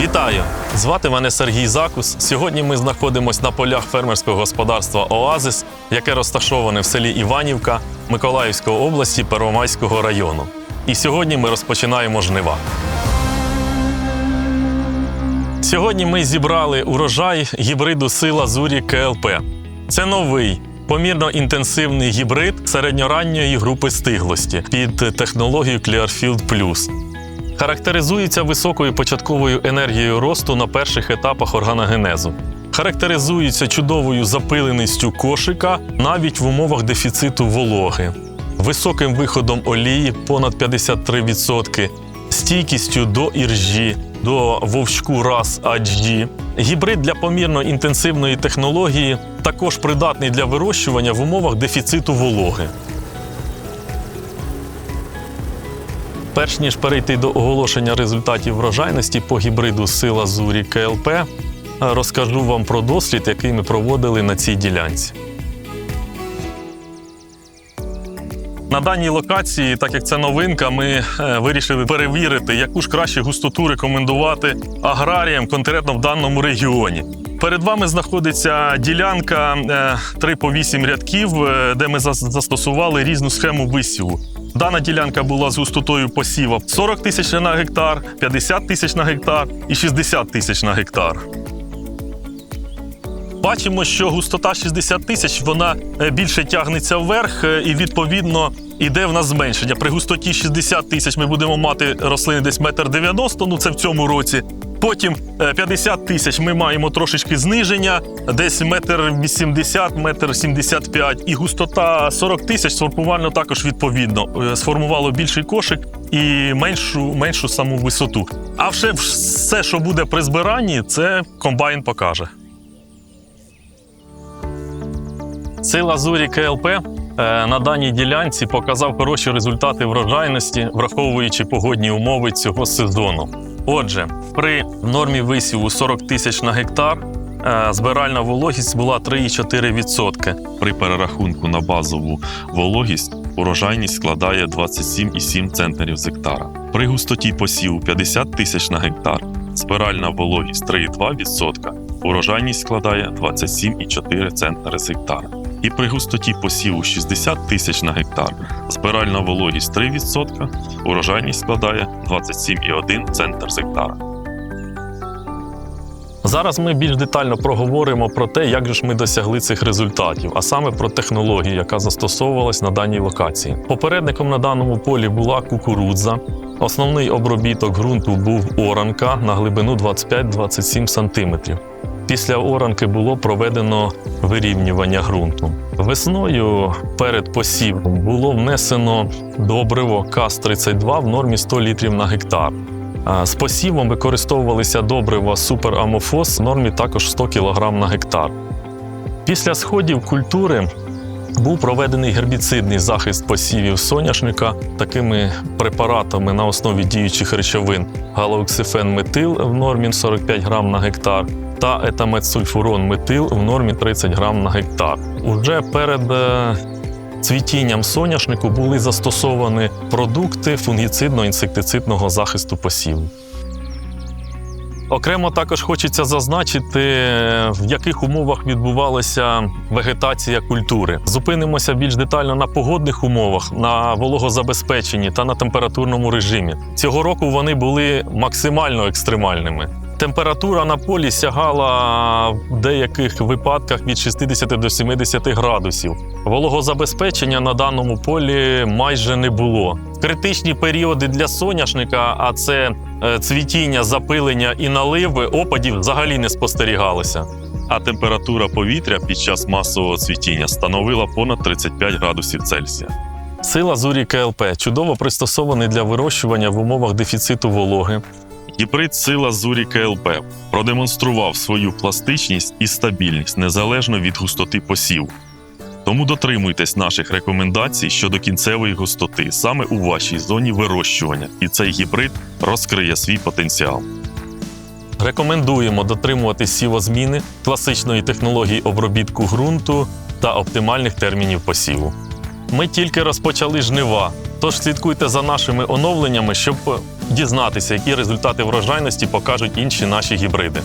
Вітаю! Звати мене Сергій Закус. Сьогодні ми знаходимося на полях фермерського господарства Оазис, яке розташоване в селі Іванівка Миколаївської області Первомайського району. І сьогодні ми розпочинаємо жнива. Сьогодні ми зібрали урожай гібриду сила Зурі КЛП. Це новий, помірно інтенсивний гібрид середньоранньої групи стиглості під технологією Clearfield Plus. Характеризується високою початковою енергією росту на перших етапах органогенезу. Характеризується чудовою запиленістю кошика навіть в умовах дефіциту вологи, високим виходом олії понад 53%, стійкістю до іржі, до вовчку раз HD. Гібрид для помірно інтенсивної технології також придатний для вирощування в умовах дефіциту вологи. Перш ніж перейти до оголошення результатів врожайності по гібриду Сила Зурі КЛП, розкажу вам про дослід, який ми проводили на цій ділянці. На даній локації, так як це новинка, ми е, вирішили перевірити, яку ж краще густоту рекомендувати аграріям конкретно в даному регіоні. Перед вами знаходиться ділянка е, 3 по 8 рядків, е, де ми зас- застосували різну схему висіву. Дана ділянка була з густотою посіва 40 тисяч на гектар, 50 тисяч на гектар і 60 тисяч на гектар. Бачимо, що густота 60 тисяч вона е, більше тягнеться вверх е, і відповідно іде в нас зменшення. При густоті 60 тисяч ми будемо мати рослини десь метр 90, ну це в цьому році. Потім е, 50 тисяч ми маємо трошечки зниження, десь метр 80, метр 75. І густота 40 тисяч сформувально також відповідно. Е, Сформувало більший кошик і меншу, меншу саму висоту. А вже все, що буде при збиранні, це комбайн покаже. Сила Зурі КЛП е, на даній ділянці показав хороші результати врожайності, враховуючи погодні умови цього сезону. Отже, при нормі висіву 40 тисяч на гектар е, збиральна вологість була 3,4%. При перерахунку на базову вологість урожайність складає 27,7 центнерів з гектара. При густоті посіву 50 тисяч на гектар збиральна вологість 3,2%, урожайність складає 27,4 центнери з гектара. І при густоті посіву 60 тисяч на гектар збиральна вологість 3%, урожайність складає 27,1 центнер з гектара. Зараз ми більш детально проговоримо про те, як же ж ми досягли цих результатів, а саме про технологію, яка застосовувалась на даній локації. Попередником на даному полі була кукурудза. Основний обробіток ґрунту був оранка на глибину 25-27 см. Після оранки було проведено вирівнювання ґрунту. Весною перед посівом було внесено добриво КАС-32 в нормі 100 літрів на гектар. З посівом використовувалися добрива суперамофос в нормі також 100 кг на гектар. Після сходів культури був проведений гербіцидний захист посівів соняшника такими препаратами на основі діючих речовин галооксифен метил в нормі 45 грам на гектар та етаметсульфурон метил в нормі 30 грам на гектар. Уже перед е, цвітінням соняшнику були застосовані продукти фунгіцидно-інсектицидного захисту посіву. Окремо також хочеться зазначити, в яких умовах відбувалася вегетація культури. Зупинимося більш детально на погодних умовах, на вологозабезпеченні та на температурному режимі. Цього року вони були максимально екстремальними. Температура на полі сягала в деяких випадках від 60 до 70 градусів. Вологозабезпечення на даному полі майже не було. Критичні періоди для соняшника, а це е, цвітіння, запилення і наливи, опадів взагалі не спостерігалося. а температура повітря під час масового цвітіння становила понад 35 градусів Цельсія. Сила Зурі КЛП чудово пристосований для вирощування в умовах дефіциту вологи. Гібрид сила Зурі КЛП продемонстрував свою пластичність і стабільність незалежно від густоти посіву. Тому дотримуйтесь наших рекомендацій щодо кінцевої густоти саме у вашій зоні вирощування, і цей гібрид розкриє свій потенціал. Рекомендуємо дотримуватись сівозміни, класичної технології обробітку ґрунту та оптимальних термінів посіву. Ми тільки розпочали жнива, тож слідкуйте за нашими оновленнями, щоб дізнатися, які результати врожайності покажуть інші наші гібриди.